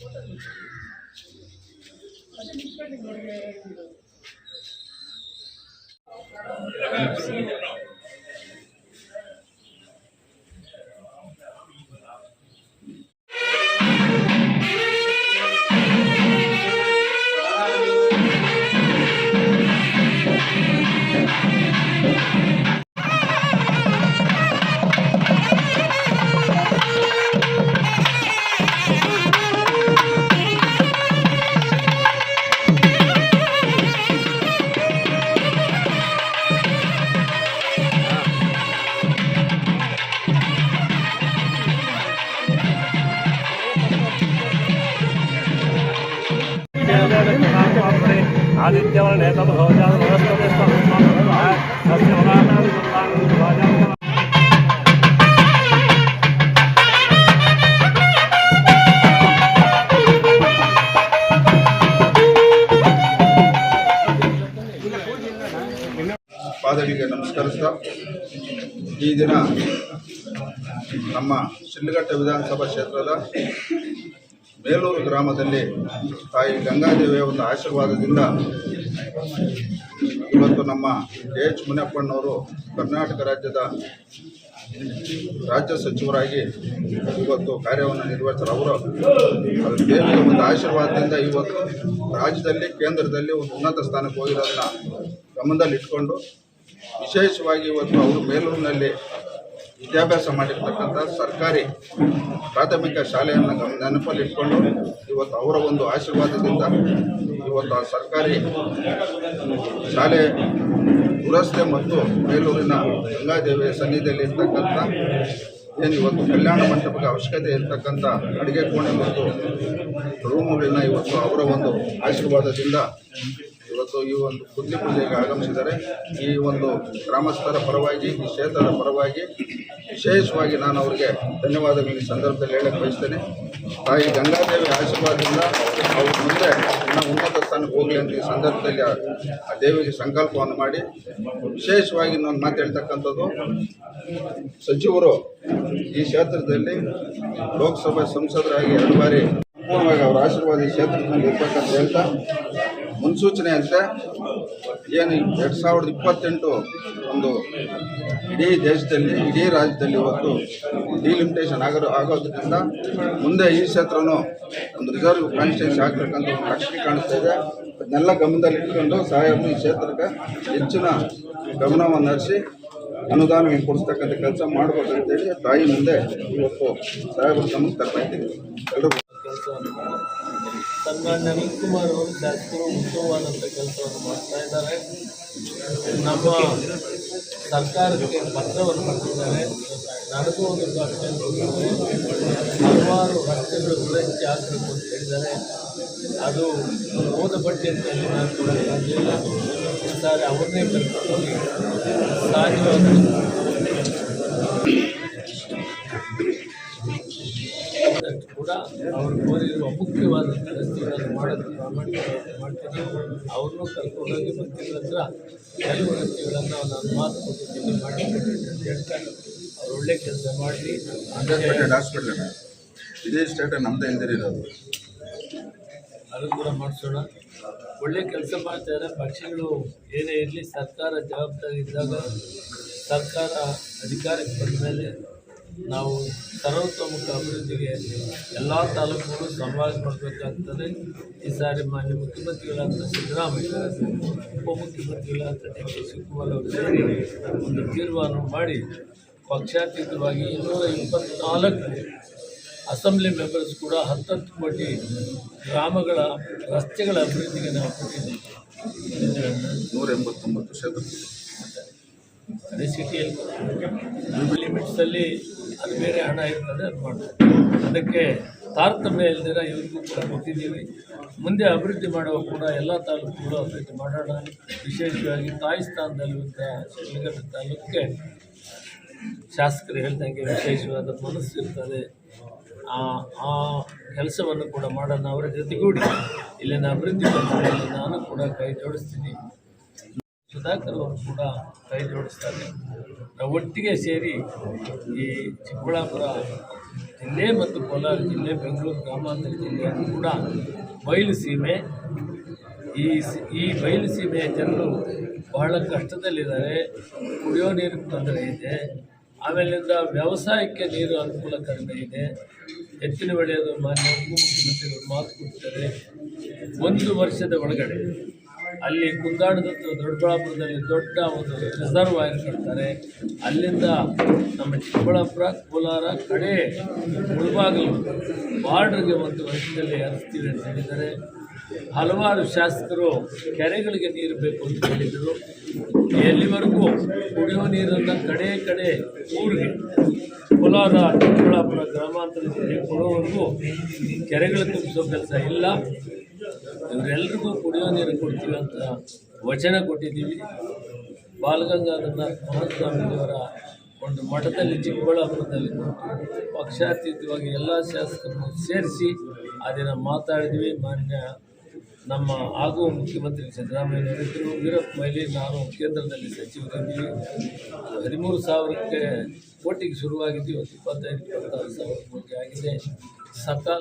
Gracias. ಆದಿತ್ಯವರ್ಣೆ ತಮ್ಮ ಭವಜಾತ ವನಸ್ಪತಿ ಸಸ್ಯವನಾನಾದಿ ಪಾದಡಿಗೆ ನಮಸ್ಕರಿಸ್ತಾ ಈ ದಿನ ನಮ್ಮ ಶಿಡ್ಲಘಟ್ಟ ವಿಧಾನಸಭಾ ಕ್ಷೇತ್ರದ ಬೇಲೂರು ಗ್ರಾಮದಲ್ಲಿ ತಾಯಿ ಗಂಗಾದೇವಿಯ ಒಂದು ಆಶೀರ್ವಾದದಿಂದ ಇವತ್ತು ನಮ್ಮ ಕೆ ಎಚ್ ಮುನಿಯಪ್ಪಣ್ಣವರು ಕರ್ನಾಟಕ ರಾಜ್ಯದ ರಾಜ್ಯ ಸಚಿವರಾಗಿ ಇವತ್ತು ಕಾರ್ಯವನ್ನು ನಿರ್ವಹಿಸ್ತಾರೆ ಅವರು ದೇವಿಯ ಒಂದು ಆಶೀರ್ವಾದದಿಂದ ಇವತ್ತು ರಾಜ್ಯದಲ್ಲಿ, ಕೇಂದ್ರದಲ್ಲಿ ಒಂದು ಉನ್ನತ ಸ್ಥಾನಕ್ಕೆ ಹೋಗಿರೋದನ್ನ ಗಮನದಲ್ಲಿ ಇಟ್ಕೊಂಡು ವಿಶೇಷವಾಗಿ ಇವತ್ತು ಅವರು ಬೇಲೂರಿನಲ್ಲಿ ವಿದ್ಯಾಭ್ಯಾಸ ಮಾಡಿರ್ತಕ್ಕಂಥ ಸರ್ಕಾರಿ ಪ್ರಾಥಮಿಕ ಶಾಲೆಯನ್ನು ಗಮ ನೆನಪಲ್ಲಿಟ್ಕೊಂಡು ಇವತ್ತು ಅವರ ಒಂದು ಆಶೀರ್ವಾದದಿಂದ ಇವತ್ತು ಆ ಸರ್ಕಾರಿ ಶಾಲೆ ದುರಸ್ತೆ ಮತ್ತು ಬೇಲೂರಿನ ಗಂಗಾದೇವಿಯ ಸನ್ನಿಧಿಯಲ್ಲಿ ಇರ್ತಕ್ಕಂಥ ಏನು ಇವತ್ತು ಕಲ್ಯಾಣ ಮಂಟಪಕ್ಕೆ ಅವಶ್ಯಕತೆ ಇರ್ತಕ್ಕಂಥ ಅಡುಗೆ ಕೋಣೆ ಮತ್ತು ರೂಮುಗಳನ್ನ ಇವತ್ತು ಅವರ ಒಂದು ಆಶೀರ್ವಾದದಿಂದ ಇವತ್ತು ಈ ಒಂದು ಬುದ್ಧಿ ಪೂಜೆಗೆ ಆಗಮಿಸಿದರೆ ಈ ಒಂದು ಗ್ರಾಮಸ್ಥರ ಪರವಾಗಿ, ಈ ಕ್ಷೇತ್ರದ ಪರವಾಗಿ ವಿಶೇಷವಾಗಿ ನಾನು ಅವರಿಗೆ ಧನ್ಯವಾದಗಳು ಈ ಸಂದರ್ಭದಲ್ಲಿ ಹೇಳಕ್ಕೆ ಬಯಸ್ತೇನೆ. ತಾಯಿ ಗಂಗಾದೇವಿ ಆಶೀರ್ವಾದದಿಂದ ಅವ್ರ ಮುಂದೆ ಇನ್ನೂ ಉನ್ನತ ಸ್ಥಾನಕ್ಕೆ ಹೋಗಲಿ ಅಂತ ಈ ಸಂದರ್ಭದಲ್ಲಿ ಆ ದೇವಿಗೆ ಸಂಕಲ್ಪವನ್ನು ಮಾಡಿ, ವಿಶೇಷವಾಗಿ ನಾನು ಮಾತಾಡ್ತಕ್ಕಂಥದ್ದು ಸಚಿವರು ಈ ಕ್ಷೇತ್ರದಲ್ಲಿ ಲೋಕಸಭೆ ಸಂಸದರಾಗಿ ಎರಡು ಬಾರಿ ಸಂಪೂರ್ಣವಾಗಿ ಅವರ ಆಶೀರ್ವಾದ ಈ ಕ್ಷೇತ್ರದಲ್ಲಿ ಇರ್ತಕ್ಕಂಥ ಹೇಳ್ತಾ ಮುನ್ಸೂಚನೆಯಂತೆ ಏನು ಎರಡು ಸಾವಿರದ ಇಪ್ಪತ್ತೆಂಟು ಒಂದು ಇಡೀ ದೇಶದಲ್ಲಿ, ಇಡೀ ರಾಜ್ಯದಲ್ಲಿ ಇವತ್ತು ಡಿಲಿಮಿಟೇಷನ್ ಆಗೋ ಆಗೋದ್ರಿಂದ ಮುಂದೆ ಈ ಕ್ಷೇತ್ರನೂ ಒಂದು ರಿಸರ್ವ್ ಕಾನ್ಸ್ಟಿಟ್ಯೂನ್ಸಿ ಆಗ್ತಕ್ಕಂಥ ಒಂದು ಲಕ್ಷಣ ಕಾಣಿಸ್ತಾ ಇದೆ. ಅದನ್ನೆಲ್ಲ ಗಮನದಲ್ಲಿ ಸಾಹೇಬರು ಈ ಕ್ಷೇತ್ರಕ್ಕೆ ಹೆಚ್ಚಿನ ಗಮನವನ್ನು ಹರಿಸಿ ಅನುದಾನ ಕೊಡಿಸ್ತಕ್ಕಂಥ ಕೆಲಸ ಮಾಡ್ಬೇಕಂತೇಳಿ ತಾಯಿ ಮುಂದೆ ಇವತ್ತು ಸಾಹೇಬರ ಗಮನಕ್ಕೆ ತರ್ತಾ ಇದ್ದೀವಿ. ಎಲ್ಲರೂ ಕೆಲಸವನ್ನು ಸನ್ಮಾನ್ಯ ಕುಮಾರ್ ಅವರು ಜಾಸ್ತಿ ಉತ್ತಮವಾದಂಥ ಕೆಲಸವನ್ನು ಮಾಡ್ತಾ ಇದ್ದಾರೆ. ನಮ್ಮ ಸರ್ಕಾರಕ್ಕೆ ಪತ್ರವನ್ನು ಬರೆದಿದ್ದಾರೆ ನಡೆದು ಒಂದು ಅತ್ಯಂತ ಹಲವಾರು ರಸ್ತೆಗಳು ದುರಸ್ತಿ ಆಗಬೇಕು ಅಂತ ಹೇಳಿದ್ದಾರೆ. ಅದು ಓದ ಪಟ್ಟಿಯಲ್ಲಿ ನಾನು ಕೂಡ ಅವರನ್ನೇ ಈ ಸಾರಿ ಅವ್ರನ್ನೇ ಕರ್ಕೊಂಡು ಹೋಗಿ ಸಾಧ್ಯವಾದಷ್ಟು ಅವರು ಕೋರಿರುವ ಮುಖ್ಯವಾದ ರಸ್ತೆಗಳನ್ನು ಮಾಡೋದು ಪ್ರಾಮಾಣಿಕವಾಗಿ ಮಾಡ್ತೀನಿ. ಅವ್ರನ್ನೂ ಕರ್ಕೊಂಡೋಗಿ ಬರ್ತಿದ್ದ ಹತ್ರ ಕೆಲವು ರಸ್ತೆಗಳನ್ನು ನಾನು ಮಾತು ಕೊಟ್ಟಿದ್ದೀನಿ ಮಾಡಿ ಹೇಳ್ತಾರೆ ಅವ್ರು ಒಳ್ಳೆ ಕೆಲಸ ಮಾಡಲಿ. ಅಂಬೇಡ್ಕರ್ ಹಾಸ್ಪಿಟಲ್ ಇದೇ. ಸ್ಟೇಟ್ ನಮ್ಮದೇ ಹಿಂದಿರೋದು ಅದು ಕೂಡ ಮಾಡಿಸೋಣ. ಒಳ್ಳೆ ಕೆಲಸ ಮಾಡ್ತಾರೆ. ಪಕ್ಷಗಳು ಏನೇ ಇರಲಿ ಸರ್ಕಾರ ಜವಾಬ್ದಾರಿ ಇದ್ದಾಗ ಸರ್ಕಾರ ಅಧಿಕಾರಕ್ಕೆ ಬಂದ ಮೇಲೆ ನಾವು ಸರ್ವತೋಮುಖ ಅಭಿವೃದ್ಧಿಗೆ ಎಲ್ಲ ತಾಲೂಕುಗಳು ಸಮಾಜ ಮಾಡಬೇಕಾಗ್ತದೆ. ಈ ಸಾರಿ ಮಾನ್ಯ ಮುಖ್ಯಮಂತ್ರಿಗಳಾದ ಸಿದ್ದರಾಮಯ್ಯ, ಉಪಮುಖ್ಯಮಂತ್ರಿಗಳಾದ ಡಿ ಕೆ ಶಿವಕುಮಾರ್ ಅವರು ಸೇರಿ ಒಂದು ತೀರ್ಮಾನ ಮಾಡಿ ಪಕ್ಷಾತೀತವಾಗಿ ಇನ್ನೂರ ಇಪ್ಪತ್ನಾಲ್ಕು ಅಸೆಂಬ್ಲಿ ಮೆಂಬರ್ಸ್ ಕೂಡ ಹತ್ತತ್ತು ಕೋಟಿ ಗ್ರಾಮಗಳ ರಸ್ತೆಗಳ ಅಭಿವೃದ್ಧಿಗೆ ನಾವು ಕೊಟ್ಟಿದ್ದೀವಿ. ನೂರ ಎಂಬತ್ತೊಂಬತ್ತು ಕ್ಷೇತ್ರ ಅದೇ ಸಿಟಿಯಲ್ಲಿ ಲಿಮಿಟ್ಸಲ್ಲಿ ಅದು ಬೇರೆ ಹಣ ಇರ್ತದೆ, ಅದು ಮಾಡ್ತಾರೆ. ಅದಕ್ಕೆ ತಾರತಮ್ಯ ಇಲ್ದಿರ ಇವ್ರಿಗೂ ಕೂಡ ಕೊಟ್ಟಿದ್ದೀವಿ ಮುಂದೆ ಅಭಿವೃದ್ಧಿ ಮಾಡುವ ಕೂಡ ಎಲ್ಲ ತಾಲೂಕುಗಳು ಅಭಿವೃದ್ಧಿ ಮಾಡೋಣ. ವಿಶೇಷವಾಗಿ ತಾಯಿ ಸ್ಥಾನದಲ್ಲಿರುವಂಥ ತಾಲೂಕಿಗೆ ಶಾಸಕರು ಹೇಳ್ದಂಗೆ ವಿಶೇಷವಾದ ಮನಸ್ಸು ಇರ್ತದೆ. ಆ ಆ ಕೆಲಸವನ್ನು ಕೂಡ ಮಾಡೋಣ, ಅವರ ಜೊತೆಗೂಡಿ ಇಲ್ಲಿನ ಅಭಿವೃದ್ಧಿ ನಾನು ಕೂಡ ಕೈ ಜೋಡಿಸ್ತೀನಿ. ಸುಧಾಕರ್ ಅವರು ಕೂಡ ಕೈ ಜೋಡಿಸ್ತಾರೆ. ನಾವು ಒಟ್ಟಿಗೆ ಸೇರಿ ಈ ಚಿಕ್ಕಬಳ್ಳಾಪುರ ಜಿಲ್ಲೆ ಮತ್ತು ಕೋಲಾರ ಜಿಲ್ಲೆ, ಬೆಂಗಳೂರು ಗ್ರಾಮಾಂತರ ಜಿಲ್ಲೆ ಕೂಡ ಬಯಲು ಸೀಮೆ, ಈ ಈ ಬಯಲು ಸೀಮೆಯ ಜನರು ಬಹಳ ಕಷ್ಟದಲ್ಲಿದ್ದಾರೆ. ಕುಡಿಯೋ ನೀರಿಗೆ ತೊಂದರೆ ಇದೆ. ಆಮೇಲಿಂದ ವ್ಯವಸಾಯಕ್ಕೆ ನೀರು ಅನುಕೂಲ ಕಡಿಮೆ ಇದೆ. ಎತ್ತಿನ ಬೆಳೆಯೋದು ಮಾನ್ಯ ಉಪಮುಖ್ಯಮಂತ್ರಿಗಳು ಮಾತು ಕೊಡ್ತಾರೆ ಒಂದು ವರ್ಷದ ಒಳಗಡೆ ಅಲ್ಲಿ ಕುಂದಾಣದ ದೊಡ್ಡಬಳ್ಳಾಪುರದಲ್ಲಿ ದೊಡ್ಡ ಒಂದು ರಿಸರ್ವಾಯರ್ ಕಟ್ತಾರೆ ಅಲ್ಲಿಂದ ನಮ್ಮ ಚಿಕ್ಕಬಳ್ಳಾಪುರ, ಕೋಲಾರ ಕಡೆ ಮುಳಬಾಗಿಲು ಬಾರ್ಡ್ರಿಗೆ ಒಂದು ವರ್ಷದಲ್ಲಿ ಹರಿಸ್ತೀವಿ ಅಂತ ಹೇಳಿದ್ದಾರೆ. ಹಲವಾರು ಶಾಸಕರು ಕೆರೆಗಳಿಗೆ ನೀರು ಬೇಕು ಅಂತ ಹೇಳಿದರು. ಎಲ್ಲಿವರೆಗೂ ಕುಡಿಯುವ ನೀರನ್ನು ಕಡೆ ಕಡೆ ಊರಿಗೆ, ಕೋಲಾರ, ಚಿಕ್ಕಬಳ್ಳಾಪುರ ಗ್ರಾಮಾಂತರ ಜಿಲ್ಲೆ ಕೊಡೋವರೆಗೂ ಕೆರೆಗಳು ತುಂಬಿಸೋ ಕೆಲಸ ಇಲ್ಲ. ಇವರೆಲ್ರಿಗೂ ಕುಡಿಯೋ ನೀರು ಕೊಡ್ತೀವಿ ಅಂತ ವಚನ ಕೊಟ್ಟಿದ್ದೀವಿ. ಬಾಲಗಂಗಾಧರ ಮಹಾಸ್ವಾಮಿಯವರ ಒಂದು ಮಠದಲ್ಲಿ, ಚಿಕ್ಕಬಳ್ಳಾಪುರದಲ್ಲಿ ಪಕ್ಷಾತೀತವಾಗಿ ಎಲ್ಲ ಶಾಸಕರನ್ನು ಸೇರಿಸಿ ಆ ದಿನ ಮಾತಾಡಿದ್ವಿ. ಮಾನ್ಯ ನಮ್ಮ ಆಗುವ ಮುಖ್ಯಮಂತ್ರಿ ಸಿದ್ದರಾಮಯ್ಯನವರಿದ್ದರು ವೀರಪ್ಪ ಮೈಲಿ ನಾನು ಕೇಂದ್ರದಲ್ಲಿ ಸಚಿವರಿದ್ದೀವಿ ಹದಿಮೂರು ಸಾವಿರಕ್ಕೆ ಕೋಟಿಗೆ ಶುರುವಾಗಿದ್ದು ಇವತ್ತು ಇಪ್ಪತ್ತೈದು, ಇಪ್ಪತ್ತಾರು ಸಾವಿರ ಕೋಟಿ ಆಗಿದೆ. ಸಕಾಲ